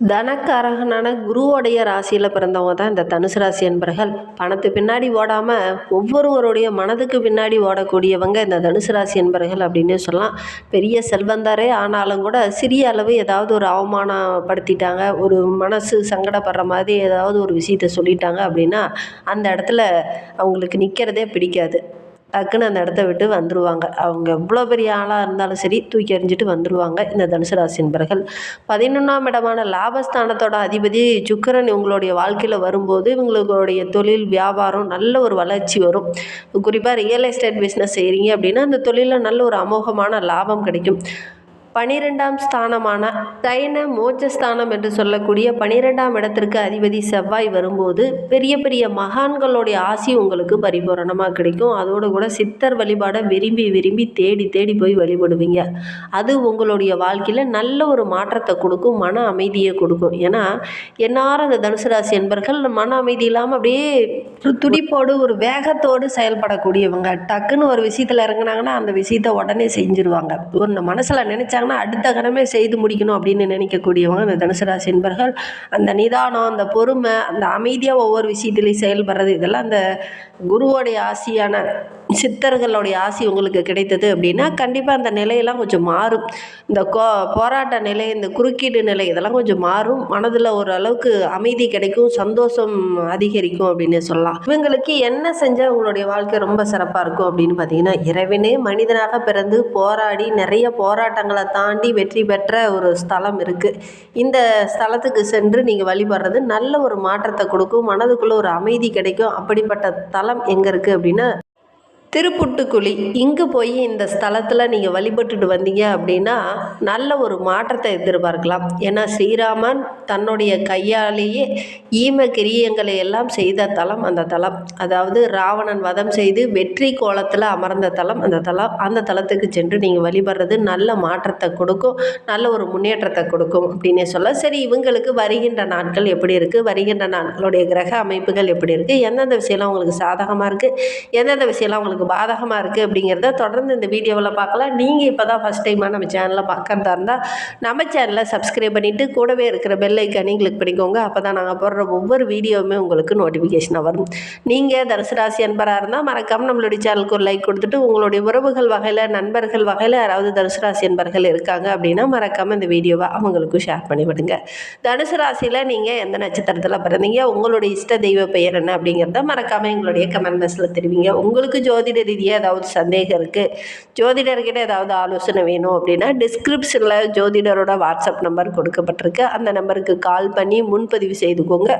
தனக்காரகனான குருவோடைய ராசியில் பிறந்தவங்க தான் இந்த தனுசு ராசி என்பர்கள் பணத்து பின்னாடி ஓடாமல் ஒவ்வொருவருடைய மனதுக்கு பின்னாடி ஓடக்கூடியவங்க இந்த தனுசு ராசி என்பர்கள் அப்படின்னு சொல்லலாம். பெரிய செல்வந்தாரே ஆனாலும் கூட சிறிய அளவு ஏதாவது ஒரு அவமானப்படுத்திட்டாங்க ஒரு மனசு சங்கடப்படுற மாதிரி ஏதாவது ஒரு விஷயத்த சொல்லிட்டாங்க அப்படின்னா அந்த இடத்துல அவங்களுக்கு நிற்கிறதே பிடிக்காது. டக்குன்னு அந்த இடத்த விட்டு வந்துடுவாங்க அவங்க எவ்வளோ பெரிய ஆளாக இருந்தாலும் சரி தூக்கி எறிஞ்சிட்டு வந்துடுவாங்க இந்த தனுசு ராசி நண்பர்கள் பதினொன்றாம் இடமான லாபஸ்தானத்தோட அதிபதி சுக்கரன் இவங்களுடைய வாழ்க்கையில் வரும்போது இவங்களுடைய தொழில் வியாபாரம் நல்ல ஒரு வளர்ச்சி வரும். குறிப்பாக ரியல் எஸ்டேட் பிஸ்னஸ் செய்கிறீங்க அப்படின்னா அந்த தொழிலில் நல்ல ஒரு அமோகமான லாபம் கிடைக்கும். பனிரெண்டாம் ஸ்தானமான தைன மோட்சஸ்தானம் என்று சொல்லக்கூடிய பனிரெண்டாம் இடத்திற்கு அதிபதி செவ்வாய் வரும்போது பெரிய பெரிய மகான்களுடைய ஆசி உங்களுக்கு பரிபூரணமாக கிடைக்கும். அதோடு கூட சித்தர் வழிபாடை விரும்பி விரும்பி தேடி தேடி போய் வழிபடுவீங்க. அது உங்களுடைய வாழ்க்கையில் நல்ல ஒரு மாற்றத்தை கொடுக்கும் மன அமைதியை கொடுக்கும். ஏன்னா என்னார அந்த தனுசு ராசி என்பர்கள் மன அமைதி இல்லாமல் அப்படியே ஒரு துடிப்போடு ஒரு வேகத்தோடு செயல்படக்கூடியவங்க. டக்குன்னு ஒரு விஷயத்தில் இறங்குனாங்கன்னா அந்த விஷயத்தை உடனே செஞ்சுருவாங்க. ஒரு மனசில் நினச்சாங்கன்னா அடுத்த கணமே செய்து முடிக்கணும் அப்படின்னு நினைக்கக்கூடியவங்க அந்த தனுசு ராசி என்பர்கள். அந்த நிதானம் அந்த பொறுமை அந்த அமைதியாக ஒவ்வொரு விஷயத்துலையும் செயல்படுறது இதெல்லாம் அந்த குருவோடைய ஆசியான சித்தர்களுடைய ஆசி உங்களுக்கு கிடைத்தது அப்படின்னா கண்டிப்பாக அந்த நிலையெல்லாம் கொஞ்சம் மாறும். இந்த கோ போராட்ட நிலை இந்த குறுக்கீடு நிலை இதெல்லாம் கொஞ்சம் மாறும். மனதில் ஓரளவுக்கு அமைதி கிடைக்கும் சந்தோஷம் அதிகரிக்கும் அப்படின்னு சொல்லலாம். இவங்களுக்கு என்ன செஞ்சால் உங்களுடைய வாழ்க்கை ரொம்ப சிறப்பாக இருக்கும் அப்படின்னு பார்த்தீங்கன்னா இறைவனே மனிதனாக பிறந்து போராடி நிறைய போராட்டங்களை தாண்டி வெற்றி பெற்ற ஒரு ஸ்தலம் இருக்குது இந்த ஸ்தலத்துக்கு சென்று நீங்கள் வழிபடுறது நல்ல ஒரு மாற்றத்தை கொடுக்கும் மனதுக்குள்ளே ஒரு அமைதி கிடைக்கும். அப்படிப்பட்ட தலம் எங்கே இருக்குது அப்படின்னா திருப்புட்டுக்குழி. இங்கே போய் இந்த ஸ்தலத்தில் நீங்கள் வழிபட்டுட்டு வந்தீங்க அப்படின்னா நல்ல ஒரு மாற்றத்தை எதிர்பார்க்கலாம். ஏன்னா ஸ்ரீராமன் தன்னுடைய கையாலேயே ஈம கிரியங்களை எல்லாம் செய்த தலம் அந்த தலம். அதாவது ராவணன் வதம் செய்து வெற்றி கோலத்தில் அமர்ந்த தலம் அந்த தலம் அந்த தலத்துக்கு சென்று நீங்கள் வழிபடுறது நல்ல மாற்றத்தை கொடுக்கும் நல்ல ஒரு முன்னேற்றத்தை கொடுக்கும் அப்படின்னே சொல்ல. சரி இவங்களுக்கு வருகின்ற நாட்கள் எப்படி இருக்குது வருகின்ற நாட்களுடைய கிரக அமைப்புகள் எப்படி இருக்குது எந்தெந்த விஷயம்லாம் உங்களுக்கு சாதகமாக இருக்குது எந்தெந்த விஷயம்லாம் உங்களுக்கு பாதகமாக இருக்குது அப்படிங்கிறத தொடர்ந்து இந்த வீடியோவில் பார்க்கலாம். நீங்கள் இப்போ தான் ஃபஸ்ட் டைமாக நம்ம சேனலில் பார்க்கறதா இருந்தால் நம்ம சேனலை சப்ஸ்கிரைப் பண்ணிவிட்டு கூடவே இருக்கிற பெல் ஐக்கானையும் கிளிக் பண்ணிக்கோங்க. அப்போ தான் நாங்கள் போடுற ஒவ்வொரு வீடியோவுமே உங்களுக்கு நோட்டிஃபிகேஷனாக வரும். நீங்கள் தனுசு அன்பராக இருந்தால் மறக்காமல் நம்மளுடைய சேனலுக்கு ஒரு லைக் கொடுத்துட்டு உங்களுடைய உறவுகள் வகையில் நண்பர்கள் வகையில் யாராவது தனுசுராசி அன்பர்கள் இருக்காங்க அப்படின்னா மறக்காமல் இந்த வீடியோவை அவங்களுக்கும் ஷேர் பண்ணிவிடுங்க தனுசு ராசியில் நீங்கள் எந்த நட்சத்திரத்தில் பிறந்தீங்க உங்களுடைய இஷ்ட தெய்வ பெயர் என்ன அப்படிங்கிறத மறக்காமல் எங்களுடைய கமெண்ட் பாக்ஸில் தெரிவிங்க. உங்களுக்கு ஜோதி ஜோதிட ரீதியாக ஏதாவது சந்தேகம் இருக்குது ஜோதிடர்கிட்ட ஏதாவது ஆலோசனை வேணும் அப்படின்னா டிஸ்கிரிப்ஷனில் ஜோதிடரோட வாட்ஸ்அப் நம்பர் கொடுக்கப்பட்டிருக்கு. அந்த நம்பருக்கு கால் பண்ணி முன்பதிவு செய்துக்கோங்க.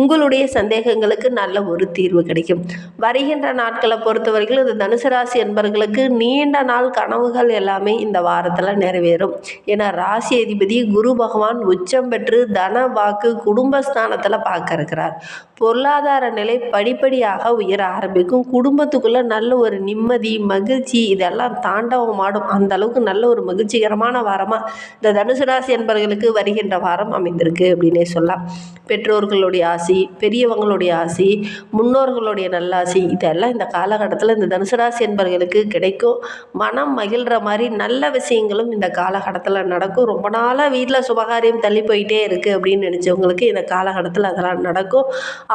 உங்களுடைய சந்தேகங்களுக்கு நல்ல ஒரு தீர்வு கிடைக்கும். வருகின்ற நாட்களை பொறுத்த வரைக்கும் இந்த தனுசு ராசி என்பவர்களுக்கு நீண்ட நாள் கனவுகள் எல்லாமே இந்த வாரத்தில் நிறைவேறும். ஏன்னா ராசி அதிபதி குரு பகவான் உச்சம் பெற்று தன வாக்கு குடும்பஸ்தானத்தில் பார்க்க இருக்கிறார். பொருளாதார நிலை படிப்படியாக உயர ஆரம்பிக்கும். குடும்பத்துக்குள்ளே நல்ல நல்ல ஒரு நிம்மதி மகிழ்ச்சி இதெல்லாம் தாண்டவம் ஆடும். அந்த அளவுக்கு நல்ல ஒரு மகிழ்ச்சிகரமான வாரமாக இந்த தனுசு ராசி என்பவர்களுக்கு வருகின்ற வாரம் அமைந்திருக்கு அப்படின்னே சொல்லலாம். பெற்றோர்களுடைய ஆசி பெரியவங்களுடைய ஆசி முன்னோர்களுடைய நல்லாசி இதெல்லாம் இந்த காலகட்டத்தில் இந்த தனுசு ராசி என்பவர்களுக்கு கிடைக்கும். மனம் மகிழ்கிற மாதிரி நல்ல விஷயங்களும் இந்த காலகட்டத்தில் நடக்கும். ரொம்ப நாளாக வீட்டில் சுபகாரியம் தள்ளி போயிட்டே இருக்குது அப்படின்னு நினச்சவங்களுக்கு இந்த காலகட்டத்தில் அதெல்லாம் நடக்கும்.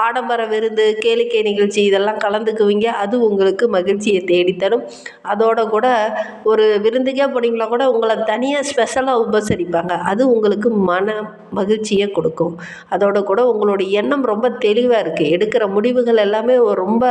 ஆடம்பர விருந்து கேளிக்கை நிகழ்ச்சி இதெல்லாம் கலந்துக்குவீங்க. அது உங்களுக்கு மகிழ்ச்சியை தேடித்தரும். அதோட கூட ஒரு விருந்துக்கே போனீங்களா கூட உங்களை தனியாக ஸ்பெஷலாக உபசரிப்பாங்க. அது உங்களுக்கு மன மகிழ்ச்சியை கொடுக்கும். அதோட கூட உங்களுடைய எண்ணம் ரொம்ப தெளிவாக இருக்குது எடுக்கிற முடிவுகள் எல்லாமே ரொம்ப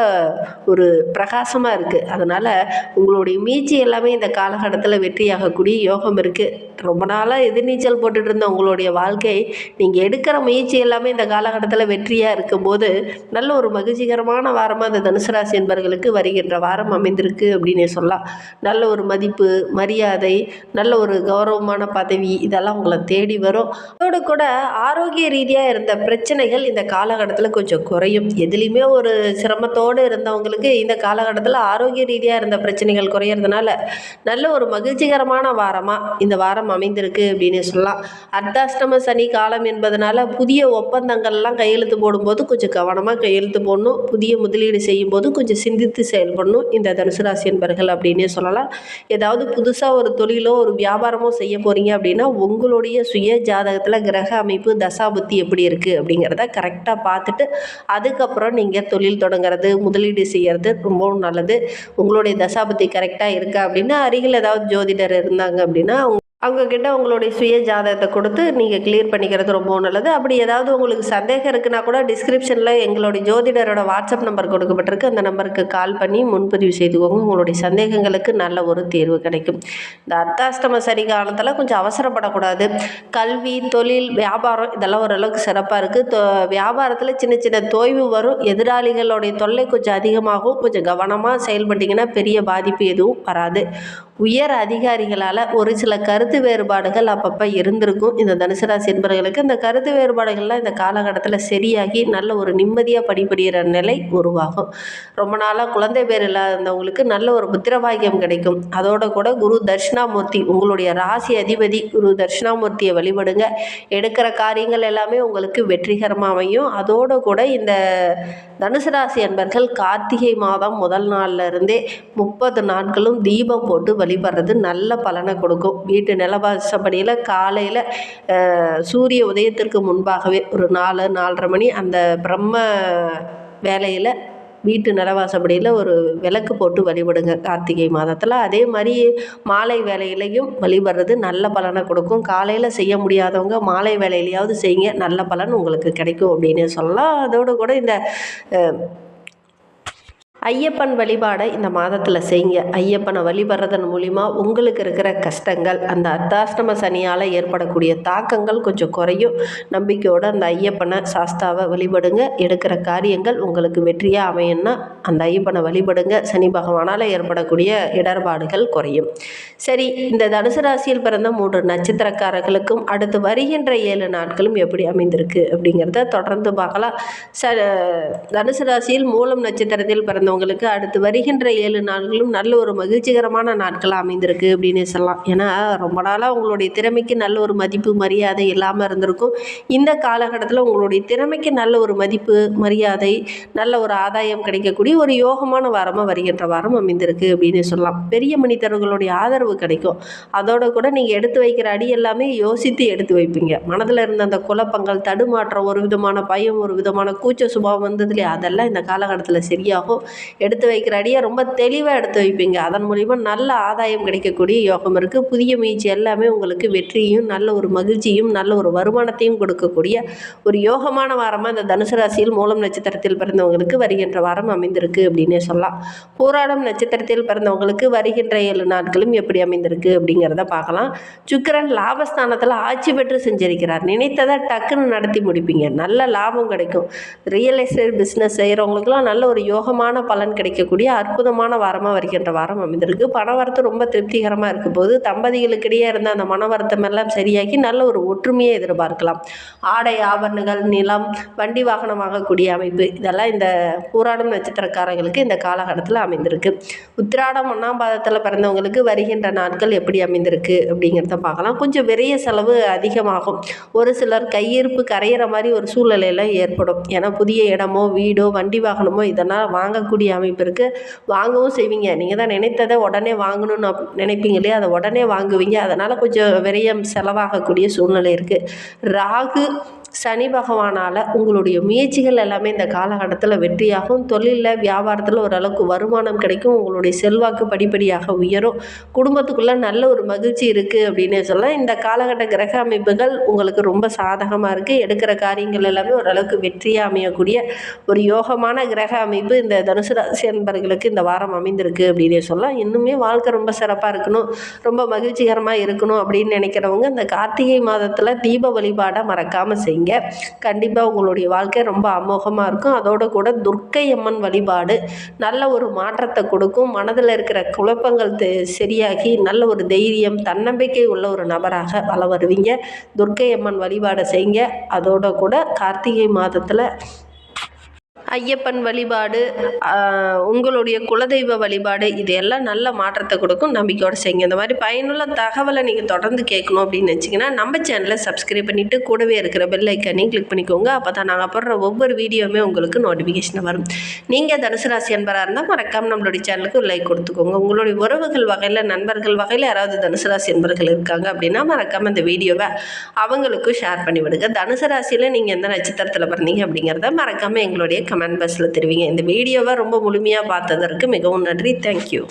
ஒரு பிரகாசமாக இருக்குது அதனால் உங்களுடைய முயற்சி எல்லாமே இந்த காலகட்டத்தில் வெற்றியாகக்கூடிய யோகம் இருக்குது ரொம்ப நாளாக எதிர்நீச்சல் போட்டுட்டு இருந்த உங்களுடைய வாழ்க்கை நீங்கள் எடுக்கிற முயற்சி எல்லாமே இந்த காலகட்டத்தில் வெற்றியாக இருக்கும்போது நல்ல ஒரு மகிழ்ச்சிகரமான வாரமாக இந்த தனுசு ராசி என்பர்களுக்கு வருகின்ற வாரம் அமைந்திருக்கு அப்படின்னே சொல்லலாம். நல்ல ஒரு மதிப்பு மரியாதை நல்ல ஒரு கௌரவமான பதவி இதெல்லாம் உங்களை தேடி வரும். அதோடு கூட ஆரோக்கிய ரீதியாக இருந்த பிரச்சனைகள் இந்த காலகட்டத்தில் கொஞ்சம் குறையும். எதுலேயுமே ஒரு சிரமத்தோடு இருந்தவங்களுக்கு இந்த காலகட்டத்தில் ஆரோக்கிய ரீதியாக இருந்த பிரச்சனைகள் குறையிறதுனால நல்ல ஒரு மகிழ்ச்சிகரமான வாரமாக இந்த வாரம் அமைந்திருக்கு அப்படின்னு சொல்லலாம். அர்த்தாஷ்டம சனி காலம் என்பதனால புதிய ஒப்பந்தங்கள்லாம் கையெழுத்து போடும்போது கொஞ்சம் கவனமாக கையெழுத்து போடணும். புதிய முதலீடு செய்யும்போது கொஞ்சம் சிந்தித்து செயல்படணும். இந்த தனுசு ராசி என்பர்கள் அப்படின்னே சொல்லலாம். ஏதாவது புதுசாக ஒரு தொழிலோ ஒரு வியாபாரமோ செய்ய போகிறீங்க அப்படின்னா உங்களுடைய சுய ஜாதகத்தில் கிரக அமைப்பு தசாபுத்தி எப்படி இருக்குது அப்படிங்கிறத கரெக்டாக பார்த்துட்டு அதுக்கப்புறம் நீங்கள் தொழில் தொடங்குறது முதலீடு செய்கிறது ரொம்பவும் நல்லது. உங்களுடைய தசாபுத்தி கரெக்டாக இருக்கா அப்படின்னா அருகில் ஏதாவது ஜோதிடர் இருந்தாங்க அப்படின்னா அவங்க அவங்கக்கிட்ட உங்களுடைய சுய ஜாதகத்தை கொடுத்து நீங்கள் கிளியர் பண்ணிக்கிறது ரொம்ப நல்லது. அப்படி ஏதாவது உங்களுக்கு சந்தேகம் இருக்குன்னா கூட டிஸ்கிரிப்ஷனில் எங்களுடைய ஜோதிடரோட வாட்ஸ்அப் நம்பர் கொடுக்கப்பட்டிருக்கு. அந்த நம்பருக்கு கால் பண்ணி முன்பதிவு செய்துக்கோங்க உங்களுடைய சந்தேகங்களுக்கு நல்ல ஒரு தீர்வு கிடைக்கும். இந்த அர்த்தாஷ்டம சரி காலத்தில் கொஞ்சம் அவசரப்படக்கூடாது. கல்வி தொழில் வியாபாரம் இதெல்லாம் ஓரளவுக்கு சிறப்பாக இருக்குது வியாபாரத்தில் சின்ன சின்ன தொய்வு வரும். எதிராளிகளுடைய தொல்லை கொஞ்சம் அதிகமாகும் கொஞ்சம் கவனமாக செயல்பட்டிங்கன்னா பெரிய பாதிப்பு எதுவும் வராது. உயர் அதிகாரிகளால் ஒரு சில கருத்து கருத்து வேறுபாடுகள் அப்பப்போ இருந்திருக்கும். இந்த தனுசு ராசி என்பவர்களுக்கு இந்த கருத்து வேறுபாடுகள்லாம் இந்த காலகட்டத்தில் சரியாகி நல்ல ஒரு நிம்மதியாக படிப்படுகிற நிலை உருவாகும். ரொம்ப நாளாக குழந்தை பேர் இல்லாதவங்களுக்கு நல்ல ஒரு புத்திரபாகியம் கிடைக்கும். அதோட கூட குரு தட்சிணாமூர்த்தி உங்களுடைய ராசி அதிபதி குரு தட்சிணாமூர்த்தியை வழிபடுங்க. எடுக்கிற காரியங்கள் எல்லாமே உங்களுக்கு வெற்றிகரமாக அமையும். அதோடு கூட இந்த தனுசு ராசி அன்பர்கள் கார்த்திகை மாதம் முதல் நாள்ல இருந்தே முப்பது நாட்களும் தீபம் போட்டு வழிபடுறது நல்ல பலனை கொடுக்கும். வீட்டு நிலவாசப்படியில் காலையில் சூரிய உதயத்திற்கு முன்பாகவே ஒரு நாலு நாலரை மணி அந்த பிரம்ம வேலையில் வீட்டு நிலவாசப்படியில் ஒரு விளக்கு போட்டு வழிபடுங்க கார்த்திகை மாதத்தில். அதே மாதிரி மாலை வேலையிலையும் வழிபடுறது நல்ல பலனை கொடுக்கும். காலையில் செய்ய முடியாதவங்க மாலை வேலையிலையாவது செய்யுங்க நல்ல பலன் உங்களுக்கு கிடைக்கும் அப்படின்னு சொல்லலாம். அதோடு கூட இந்த ஐயப்பன் வழிபாடை இந்த மாதத்தில் செய்யுங்க. ஐயப்பனை வழிபடுறதன் மூலிமா உங்களுக்கு இருக்கிற கஷ்டங்கள் அந்த அர்த்தாஷ்டம சனியால் ஏற்படக்கூடிய தாக்கங்கள் கொஞ்சம் குறையும். நம்பிக்கையோடு அந்த ஐயப்பனை சாஸ்தாவை வழிபடுங்க. எடுக்கிற காரியங்கள் உங்களுக்கு வெற்றியாக அமையணும்னா அந்த ஐயப்பனை வழிபடுங்க. சனி பகவானால் ஏற்படக்கூடிய இடர்பாடுகள் குறையும். சரி இந்த தனுசு ராசியில் பிறந்த மூன்று நட்சத்திரக்காரர்களுக்கும் அடுத்து வருகின்ற ஏழு நாட்களும் எப்படி அமைந்திருக்கு அப்படிங்கிறத தொடர்ந்து பார்க்கலாம். ச தனுசு ராசியில் மூலம் நட்சத்திரத்தில் பிறந்த பிறந்தவங்களுக்கு அடுத்து வருகின்ற ஏழு நாட்களும் நல்ல ஒரு மகிழ்ச்சிகரமான நாட்களாக அமைந்திருக்கு அப்படின்னு சொல்லலாம். ஏன்னா ரொம்ப நாளாக உங்களுடைய திறமைக்கு நல்ல ஒரு மதிப்பு மரியாதை இல்லாமல் இருந்திருக்கும். இந்த காலகட்டத்தில் உங்களுடைய திறமைக்கு நல்ல ஒரு மதிப்பு மரியாதை நல்ல ஒரு ஆதாயம் கிடைக்கக்கூடிய ஒரு யோகமான வாரமாக வருகின்ற வாரம் அமைந்திருக்கு அப்படின்னு சொல்லலாம். பெரிய மனிதர்களுடைய ஆதரவு கிடைக்கும். அதோட கூட நீங்கள் எடுத்து வைக்கிற அடி எல்லாமே யோசித்து எடுத்து வைப்பீங்க. மனதில் இருந்த அந்த குழப்பங்கள் தடுமாற்றம் ஒரு விதமான பயம் ஒரு விதமான கூச்ச சுபாவம் வந்தது இல்லையா அதெல்லாம் இந்த காலகட்டத்தில் சரியாகும். எடுத்து வைக்கிற அடியை ரொம்ப தெளிவாக எடுத்து வைப்பீங்க. அதன் மூலிமா நல்ல ஆதாயம் கிடைக்கக்கூடிய யோகம் இருக்குது புதிய முயற்சி எல்லாமே உங்களுக்கு வெற்றியும் நல்ல ஒரு மகிழ்ச்சியும் நல்ல ஒரு வருமானத்தையும் கொடுக்கக்கூடிய ஒரு யோகமான வாரமாக இந்த தனுசு ராசியில் மூலம் நட்சத்திரத்தில் பிறந்தவங்களுக்கு வருகின்ற வாரம் அமைந்திருக்கு அப்படின்னே சொல்லலாம். போராடம் நட்சத்திரத்தில் பிறந்தவங்களுக்கு வருகின்ற ஏழு நாட்களும் எப்படி அமைந்திருக்கு அப்படிங்கிறத பார்க்கலாம். சுக்கரன் லாபஸ்தானத்தில் ஆட்சி பெற்று செஞ்சிருக்கிறார். நினைத்ததை டக்குன்னு நடத்தி முடிப்பீங்க. நல்ல லாபம் கிடைக்கும். ரியல் எஸ்டேட் பிஸ்னஸ் செய்கிறவங்களுக்குலாம் நல்ல ஒரு யோகமான பலன் கிடைக்கக்கூடிய அற்புதமான வாரமாக வருகின்ற வாரம் அமைந்திருக்கு. பணவரத்து ரொம்ப திருப்திகரமாக இருக்கும் போது தம்பதிகளுக்கிடையே இருந்த அந்த மனவரத்தம் எல்லாம் சரியாகி நல்ல ஒரு ஒற்றுமையை எதிர்பார்க்கலாம். ஆடை ஆபரணங்கள் நிலம் வண்டி வாகனம் வாங்கக்கூடிய அமைப்பு இதெல்லாம் இந்த பூராடம் நட்சத்திரக்காரர்களுக்கு இந்த காலகட்டத்தில் அமைந்திருக்கு. உத்திராடம் ஒன்றாம் பாதத்தில் பிறந்தவங்களுக்கு வருகின்ற நாட்கள் எப்படி அமைந்திருக்கு அப்படிங்கிறத பார்க்கலாம். கொஞ்சம் விரைய செலவு அதிகமாகும். ஒரு சிலர் கையிருப்பு கரையிற மாதிரி ஒரு சூழ்நிலையில் ஏற்படும். ஏன்னா புதிய இடமோ வீடோ வண்டி வாகனமோ இதெல்லாம் வாங்கக்கூடிய அமைப்பு இருக்குது வாங்கவும் செய்வீங்க. நீங்கள் தான் நினைத்ததை உடனே வாங்கணும்னு அப்- நினைப்பீங்க இல்லையா? அதை உடனே வாங்குவீங்க. அதனால் கொஞ்சம் விரயம் செலவாகக்கூடிய சூழ்நிலை இருக்குது ராகு சனி பகவானால் உங்களுடைய முயற்சிகள் எல்லாமே இந்த காலகட்டத்தில் வெற்றியாகும். தொழிலில் வியாபாரத்தில் ஓரளவுக்கு வருமானம் கிடைக்கும். உங்களுடைய செல்வாக்கு படிப்படியாக உயரும். குடும்பத்துக்குள்ளே நல்ல ஒரு மகிழ்ச்சி இருக்குது அப்படின்னு சொல்லலாம் இந்த காலகட்ட கிரக அமைப்புகள் உங்களுக்கு ரொம்ப சாதகமாக இருக்குது எடுக்கிற காரியங்கள் எல்லாமே ஓரளவுக்கு வெற்றியாக அமையக்கூடிய ஒரு யோகமான கிரக அமைப்பு இந்த தனுசு ராசி அன்பர்களுக்கு இந்த வாரம் அமைந்திருக்கு அப்படின்னு சொல்லலாம். இன்னுமே வாழ்க்கை ரொம்ப சிறப்பாக இருக்கணும். ரொம்ப மகிழ்ச்சிகரமாக இருக்கணும் அப்படின்னு நினைக்கிறவங்க இந்த கார்த்திகை மாதத்தில் தீப வழிபாடை மறக்காமல் செய்யுங்க கண்டிப்பாக உங்களுடைய வாழ்க்கை ரொம்ப அமோகமாக இருக்கும். அதோட கூட துர்க்கை அம்மன் வழிபாடு நல்ல ஒரு மாற்றத்தை கொடுக்கும். மனதில் இருக்கிற குழப்பங்கள் தெ- சரியாகி நல்ல ஒரு தைரியம் தன்னம்பிக்கை உள்ள ஒரு நபராக வள வருவீங்க. துர்க்கை அம்மன் வழிபாடை செய்யுங்க அதோட கூட கார்த்திகை மாதத்தில் ஐயப்பன் வழிபாடு உங்களுடைய குலதெய்வ வழிபாடு இது எல்லாம் நல்ல மாற்றத்தை கொடுக்கும் நம்பிக்கையோடு செய்யுங்க. இந்த மாதிரி பயனுள்ள தகவலை நீங்கள் தொடர்ந்து கேட்கணும் அப்படின்னு நினச்சிங்கன்னா நம்ம சேனலை சப்ஸ்கிரைப் பண்ணிவிட்டு கூடவே இருக்கிற பெல் ஐக்கானையும் கிளிக் பண்ணிக்கோங்க. அப்போ தான் நாங்கள் போடுற ஒவ்வொரு வீடியோவுமே உங்களுக்கு நோட்டிஃபிகேஷன் வரும். நீங்கள் தனுசு ராசி அன்பராக இருந்தால் மறக்காமல் நம்மளுடைய சேனலுக்கு லைக் கொடுத்துக்கோங்க. உங்களுடைய உறவுகள் வகையில் நண்பர்கள் வகையில் யாராவது தனுசு ராசி அன்பர்கள் இருக்காங்க அப்படின்னா மறக்காமல் இந்த வீடியோவை அவங்களுக்கும் ஷேர் பண்ணி விடுங்க. தனுசு ராசியில் நீங்கள் எந்த நட்சத்திரத்தில் பிறந்தீங்க அப்படிங்கிறத மறக்காமல் எங்களுடைய கமெண்ட் பாக்ஸில் தெரிவிங்க. இந்த வீடியோவை ரொம்ப முழுமையாக பார்த்ததற்கு மிகவும் நன்றி. தேங்க்யூ